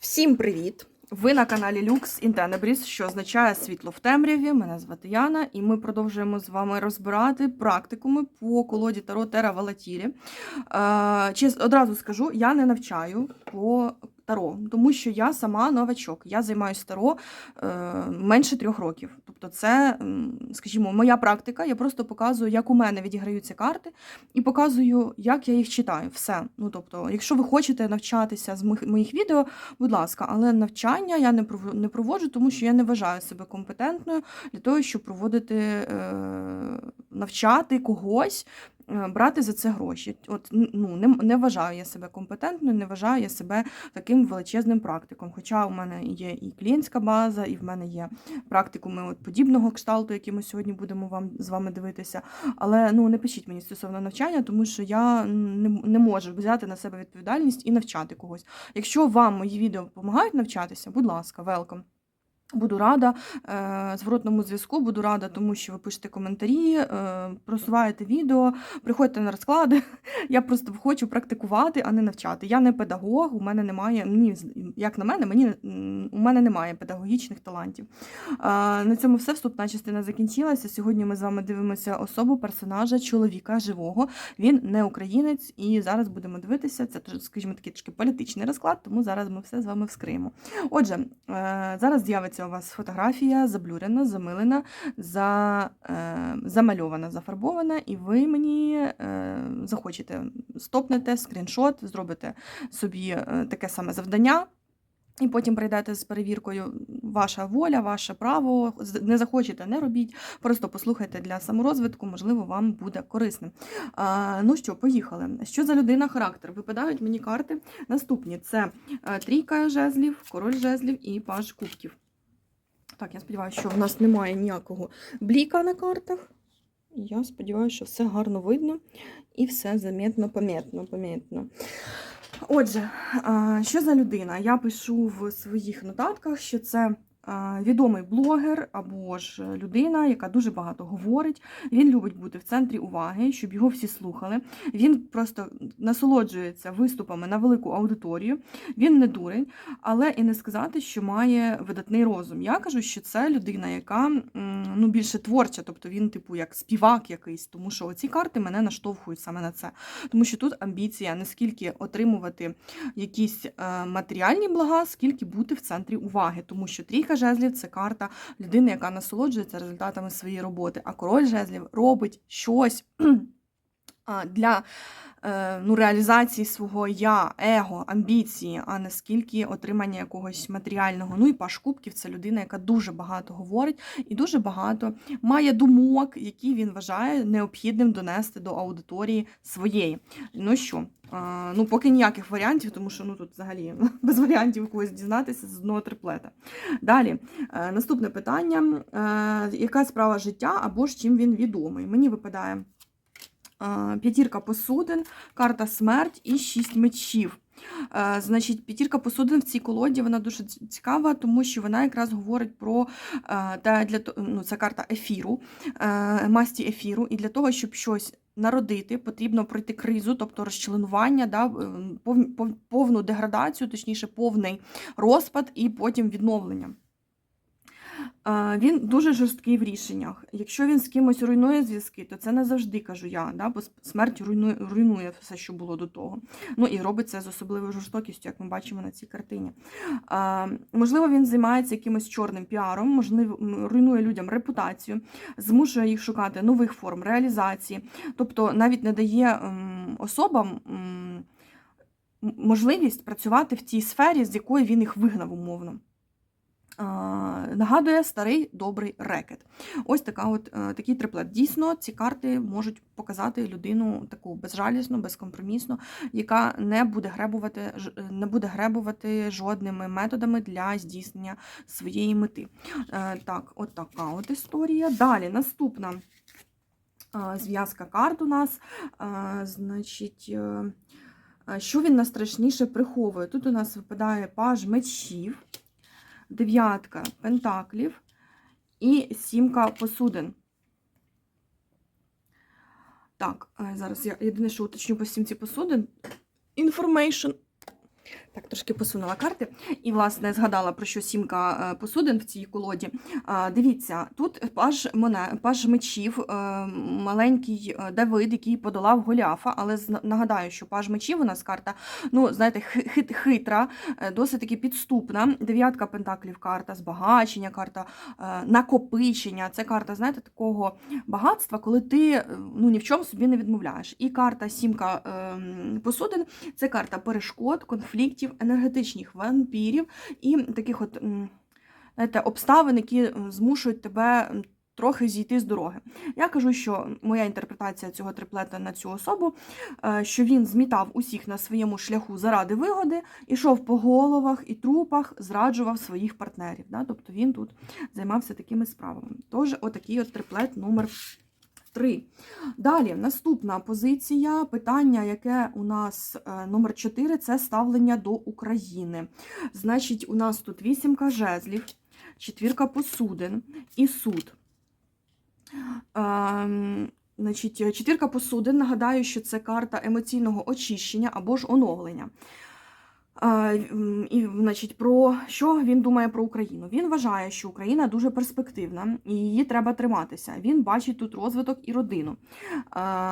Всім привіт! Ви на каналі Lux in Tenebris, що означає світло в темряві. Мене звати Яна, і ми продовжуємо з вами розбирати практикуми по колоді Таро Тера Валатірі. Е, одразу скажу, я не навчаю по Таро, тому що я сама новачок. Я займаюся Таро е, менше трьох років. Тобто, це, скажімо, моя практика. Я просто показую, як у мене відіграються карти, і показую, як я їх читаю. Все. Ну тобто, якщо ви хочете навчатися з моїх, моїх відео, будь ласка, але навчання я не пров- не проводжу, тому що я не вважаю себе компетентною для того, щоб проводити е, навчати когось. Е, Брати за це гроші. От ну не, не вважаю я себе компетентною, не вважаю я себе таким величезним практиком. Хоча у мене є і клієнтська база, і в мене є практикуми от подібного кшталту, які ми сьогодні будемо вам з вами дивитися. Але ну не пишіть мені стосовно навчання, тому що я не, не можу взяти на себе відповідальність і навчати когось. Якщо вам мої відео допомагають навчатися, будь ласка, велком. Буду рада е, зворотному зв'язку, буду рада, тому що ви пишете коментарі, е, просуваєте відео, приходьте на розклади. Я просто хочу практикувати, а не навчати. Я не педагог, у мене немає, мені, як на мене, мені, у мене немає педагогічних талантів. Е, на цьому все. Вступна частина закінчилася. Сьогодні ми з вами дивимося особу персонажа, чоловіка живого. Він не українець, і зараз будемо дивитися. Це, скажімо, такий трішки політичний розклад, тому зараз ми все з вами вскриємо. Отже, зараз з'явиться у вас фотографія заблюрена, замилена, за, е, замальована, зафарбована, і ви мені е, захочете стопнете скріншот, зробите собі е, таке саме завдання. І потім прийдете з перевіркою ваша воля, ваше право. Не захочете, не робіть. Просто послухайте для саморозвитку, можливо, вам буде корисним. А, ну що, поїхали. Що за людина характер? Випадають мені карти. Наступні це е, трійка жезлів, король жезлів і паж кубків. Так, я сподіваюся, що в нас немає ніякого бліка на картах. Я сподіваюся, що все гарно видно і все замітно, помітно, помітно. Отже, що за людина? Я пишу в своїх нотатках, що це відомий блогер або ж людина, яка дуже багато говорить. Він любить бути в центрі уваги, щоб його всі слухали. Він просто насолоджується виступами на велику аудиторію. Він не дурень, але і не сказати, що має видатний розум. Я кажу, що це людина, яка ну, більше творча, тобто він, типу, як співак якийсь, тому що оці карти мене наштовхують саме на це. Тому що тут амбіція не скільки отримувати якісь е, матеріальні блага, скільки бути в центрі уваги. Тому що трійка жезлів це карта людини, яка насолоджується результатами своєї роботи. А король жезлів робить щось для е, ну, реалізації свого я, его, амбіції, а не скільки отримання якогось матеріального. Ну і паш кубків це людина, яка дуже багато говорить і дуже багато має думок, які він вважає необхідним донести до аудиторії своєї. Ну що, ну поки ніяких варіантів, тому що ну тут взагалі без варіантів когось дізнатися з одного триплета. Далі, е, наступне питання: е, яка справа життя або ж чим він відомий? Мені випадає п'ятірка посудин, карта смерть і шість мечів. Е, Значить, п'ятірка посудин в цій колоді вона дуже цікава, тому що вона якраз говорить про е, та для ну, це карта ефіру, е, масті ефіру, і для того, щоб щось народити, потрібно пройти кризу, тобто розчленування, да, е, пов- пов- повну деградацію, точніше, повний розпад і потім відновлення. Він дуже жорсткий в рішеннях. Якщо він з кимось руйнує зв'язки, то це не завжди кажу я, да, бо смерть руйнує, руйнує все, що було до того. Ну і робить це з особливою жорстокістю, як ми бачимо на цій картині. Е, Можливо, він займається якимось чорним піаром, можливо, руйнує людям репутацію, змушує їх шукати нових форм реалізації, тобто навіть не дає м, особам. Можливість працювати в тій сфері, з якої він їх вигнав умовно. А, Нагадує старий добрий рекет. Ось така от, е, такий триплет. Дійсно, ці карти можуть показати людину таку безжалісну, безкомпромісну, яка не буде гребувати, е, не буде гребувати жодними методами для здійснення своєї мети. Е, Так, от така от історія. Далі наступна зв'язка карт у нас. Значить. е, Що він найстрашніше приховує? Тут у нас випадає паж мечів, дев'ятка пентаклів і сімка посудин. Так, е, зараз я єдине, що уточню по сімці посудин. Information. Так, трошки посунула карти і, власне, згадала про що сімка е, посудин в цій колоді. Дивіться, тут паж, моне, паж мечів, е, маленький е, Давид, який подолав Голіафа, але нагадаю, що паж мечів у нас карта, ну, знаєте, хит- хитра, досить таки підступна. Дев'ятка пентаклів карта збагачення, карта накопичення. Це карта, знаєте, такого багатства, коли ти ну, ні в чому собі не відмовляєш. І карта сімка е, посудин це карта перешкод, конфліктів, енергетичних вампірів і таких от знаєте, обставин, які змушують тебе трохи зійти з дороги. Я кажу, що моя інтерпретація цього триплета на цю особу, е, що він змітав усіх на своєму шляху заради вигоди, ішов по головах і трупах, зраджував своїх партнерів. Да? Тобто він тут займався такими справами. Тож, отакий от триплет номер 3. Далі, наступна позиція, питання, яке у нас е, номер 4, це ставлення до України. Значить, у нас тут вісімка жезлів, четвірка посудин і суд. Ем, Значить, четвірка посудин, нагадаю, що це карта емоційного очищення або ж оновлення. І, значить, про що він думає про Україну? Він вважає, що Україна дуже перспективна і її треба триматися. Він бачить тут розвиток і родину,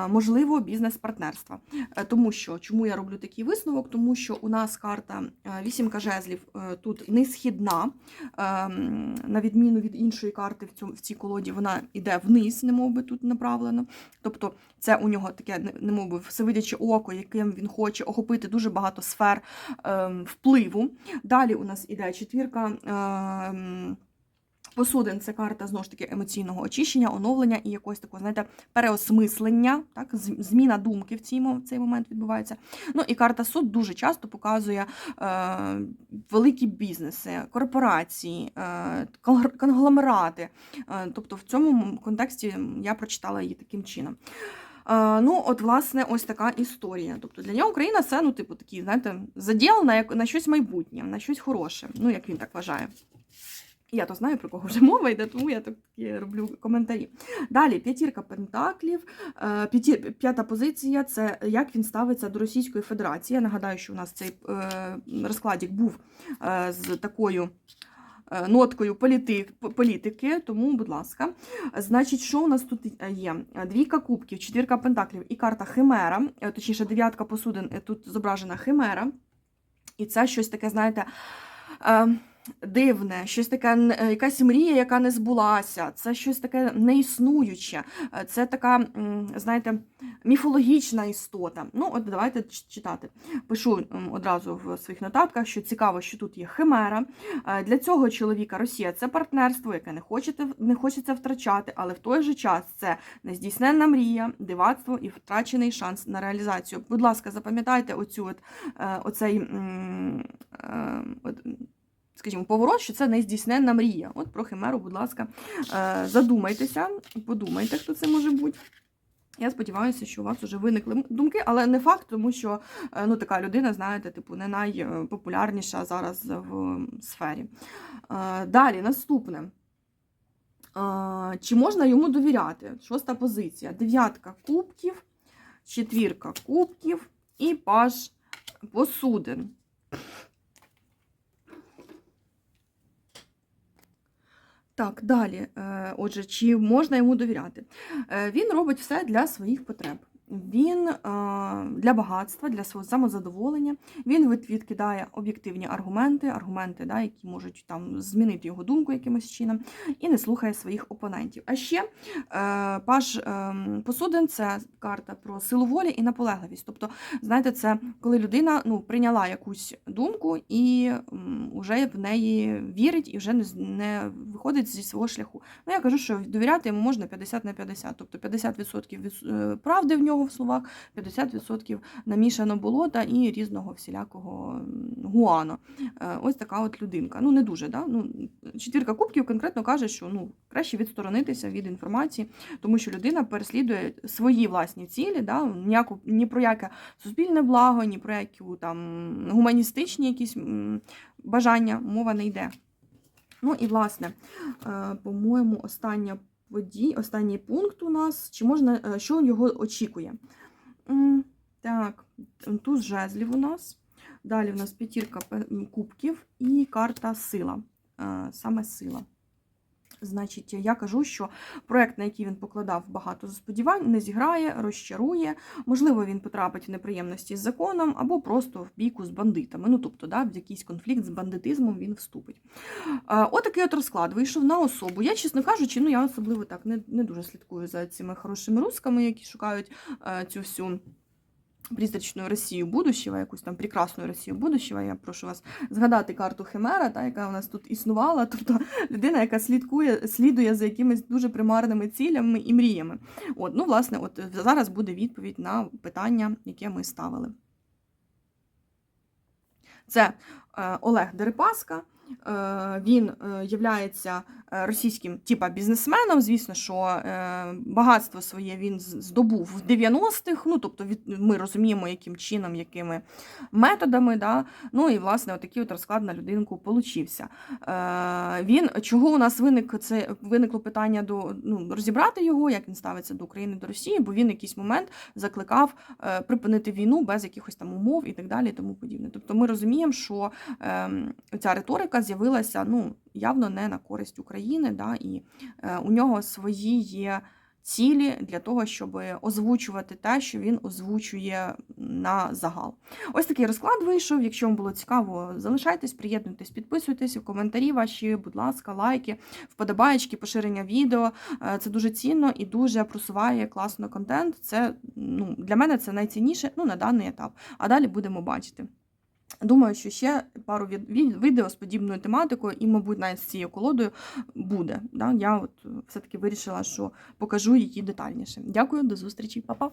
можливо, бізнес-партнерства. Е, Тому що чому я роблю такий висновок? Тому що у нас карта е, вісімка жезлів е, тут не східна, ем, на відміну від іншої карти в цьому в цій колоді, вона йде вниз, немов би тут направлено. Тобто, це у нього таке, немов би всевидяче око, яким він хоче охопити дуже багато сфер впливу. Далі у нас іде четвірка. ем, Посудин це карта знову ж таки емоційного очищення, оновлення і якогось такого, знаєте, переосмислення, так, зміна думки в цій, в цей момент відбувається. Ну і карта суд дуже часто показує е, великі бізнеси, корпорації, е, конгломерати. Е, тобто в цьому контексті я прочитала її таким чином. Ну, от, власне, ось така історія. Тобто для нього Україна це, ну, типу, такий, знаєте, заділ на, на щось майбутнє, на щось хороше. Ну, як він так вважає. Я то знаю, про кого вже мова йде, тому я так роблю коментарі. Далі, п'ятірка пентаклів. Е, П'ята позиція це як він ставиться до Російської Федерації. Я нагадаю, що у нас цей е, розкладик був е, з такою. Е, Ноткою політик, політики, тому, будь ласка. Значить, що у нас тут є? Двійка кубків, четвірка пентаклів і карта Химера, е, точніше, дев'ятка посудин, е, тут зображена Химера. І це щось таке, знаєте, дивне, щось таке, е, якась мрія, яка не збулася, це щось таке неіснуюче, е, це така, знаєте, міфологічна істота. Ну, от давайте читати. Пишу одразу в своїх нотатках, що цікаво, що тут є химера. Е, Для цього чоловіка Росія це партнерство, яке не хочете не хочеться втрачати, але в той же час це нездійсненна мрія, дивацтво і втрачений шанс на реалізацію. Будь ласка, запам'ятайте оцю от, оцей. от, Скажімо, поворот, що це нездійсненна мрія. От про химеру, будь ласка, е, задумайтеся, подумайте, хто це може бути. Я сподіваюся, що у вас вже виникли думки, але не факт, тому що е, ну, така людина, знаєте, типу, не найпопулярніша зараз в сфері. Е, Далі, наступне. Чи можна йому довіряти? Шоста позиція. Дев'ятка кубків, четвірка кубків і паж посудин. Так, далі. Е, Отже, чи можна йому довіряти? Е, Він робить все для своїх потреб. Він е, для багатства, для свого самозадоволення. Він від- відкидає об'єктивні аргументи, аргументи, да, які можуть там змінити його думку якимось чином, і не слухає своїх опонентів. А ще е, паж е, посудин це карта про силу волі і наполегливість. Тобто, знаєте, це коли людина ну, прийняла якусь думку і вже в неї вірить і вже не, виходить зі свого шляху. Ну, я кажу, що довіряти йому можна 50 на 50. Тобто 50% від, е, правди в нього в словах, 50% намішано болота і різного всілякого м, гуану. Е, Ось така от людинка. Ну, не дуже, да? ну, четвірка кубків конкретно каже, що ну, краще відсторонитися від інформації, тому що людина переслідує свої власні цілі, да? ніяку, ні про яке суспільне благо, ні про які там гуманістичні якісь бажання мова не йде. Ну і власне, е, по-моєму, остання подій, останній пункт у нас, чи можна, е, що його очікує? Так, туз жезлів у нас. Далі у нас п'ятірка кубків і карта сила. Е, Саме сила. Значить, я кажу, що проект, на який він покладав багато сподівань, не зіграє, розчарує. Можливо, він потрапить в неприємності з законом або просто в бійку з бандитами. Ну, тобто, да, в якийсь конфлікт з бандитизмом він вступить. Отакий от розклад вийшов на особу. Я, чесно кажучи, ну я особливо так не, не дуже слідкую за цими хорошими русками, які шукають е, цю всю. Призрачную Росію будущего, якусь там прекрасну Росію будущего. Я прошу вас згадати карту Химера, та, яка у нас тут існувала. Тобто людина, яка слідкує, слідує за якимись дуже примарними цілями і мріями. От, ну, власне, от зараз буде відповідь на питання, яке ми ставили. Це е, Олег Дерипаска. Е, Він є російським типа бізнесменом. Звісно, що е, багатство своє він здобув в 90-х. Ну, тобто, ми розуміємо, яким чином, якими методами. Да? Ну і власне, отакий от розклад на людинку получився. Е, Він чого у нас виник це виникло питання до ну, розібрати його, як він ставиться до України, до Росії, бо він в якийсь момент закликав е, припинити війну без якихось там умов і так далі, і тому подібне. Тобто ми розуміємо, що ем, ця риторика з'явилася ну, явно не на користь України, да, і е, у нього свої є цілі для того, щоб озвучувати те, що він озвучує на загал. Ось такий розклад вийшов. Якщо вам було цікаво, залишайтесь, приєднуйтесь, підписуйтесь, коментарі ваші, будь ласка, лайки, вподобаєчки, поширення відео. Е, Це дуже цінно і дуже просуває класно контент. Це ну, для мене це найцінніше ну, на даний етап. А далі будемо бачити. Думаю, що ще пару від- від- відео з подібною тематикою, і, мабуть, навіть з цією колодою буде. Да? Я от е, все-таки вирішила, що покажу її детальніше. Дякую, до зустрічі, Па-па!